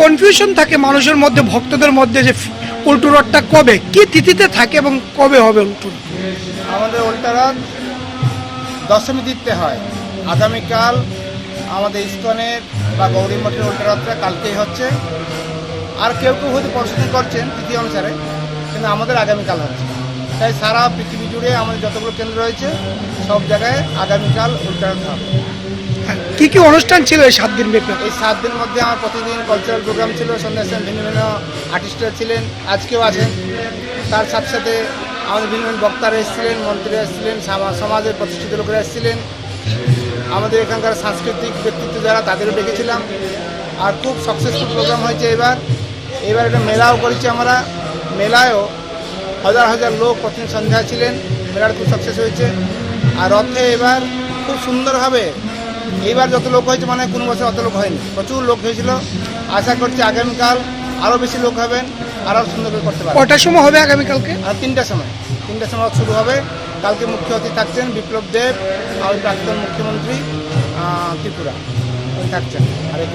Confusion থাকে মানুষের মধ্যে ভক্তদের মধ্যে যে উল্টো রথটা কবে কি তিথিতে থাকে এবং কবে হবে উল্টো রথ? আমাদের উল্টারথ দশমী তিথিতে হয়। আগামীকাল আমাদের ইস্কনের বা গৌরী মঠের উল্টারথটা কালকেই হচ্ছে। আর কেউ কেউ হয়তো প্রস্তুতি করছেন তিথি অনুসারে কিন্তু আমাদের আগামীকাল হচ্ছে। তাই সারা পৃথিবী জুড়ে আমাদের যতগুলো কেন্দ্র রয়েছে সব জায়গায় আগামীকাল উল্টারথ হবে। হ্যাঁ, কি কি অনুষ্ঠান ছিল এই সাত দিন ব্যাপী? এই সাত দিনের মধ্যে আমার প্রতিদিন কালচারাল প্রোগ্রাম ছিল সন্ধ্যার সময় ভিন্ন ভিন্ন আর্টিস্টরা ছিলেন, আজকেও আছেন। তার সাথে সাথে আমাদের ভিন্ন ভিন্ন বক্তারা এসেছিলেন, মন্ত্রীরা এসেছিলেন সমাজের প্রতিষ্ঠিত লোকেরা এসেছিলেন। আমাদের এখানকার সাংস্কৃতিক ব্যক্তিত্ব যারা, তাদেরও ডেকেছিলাম। আর খুব সাকসেসফুল প্রোগ্রাম হয়েছে এবার। এবার একটা মেলাও করেছি আমরা। মেলায়ও হাজার হাজার লোক প্রতিদিন সন্ধ্যা ছিলেন। মেলার খুব সাকসেস হয়েছে। আর রথে এবার খুব সুন্দরভাবে এইবার যত লোক হয়েছে মানে কোনো বছর অত লোক হয়নি। প্রচুর লোক হয়েছিল। আশা করছি আগামীকাল আরও বেশি লোক হবেন আরও সুন্দর করে করতে পারবেন। কটার সময় হবে আগামীকালকে? আর তিনটার সময়। তিনটার সময় শুরু হবে। কালকে মুখ্য অতিথি থাকছেন বিপ্লব দেব আর প্রাক্তন মুখ্যমন্ত্রী ত্রিপুরা। থাকছেন। আর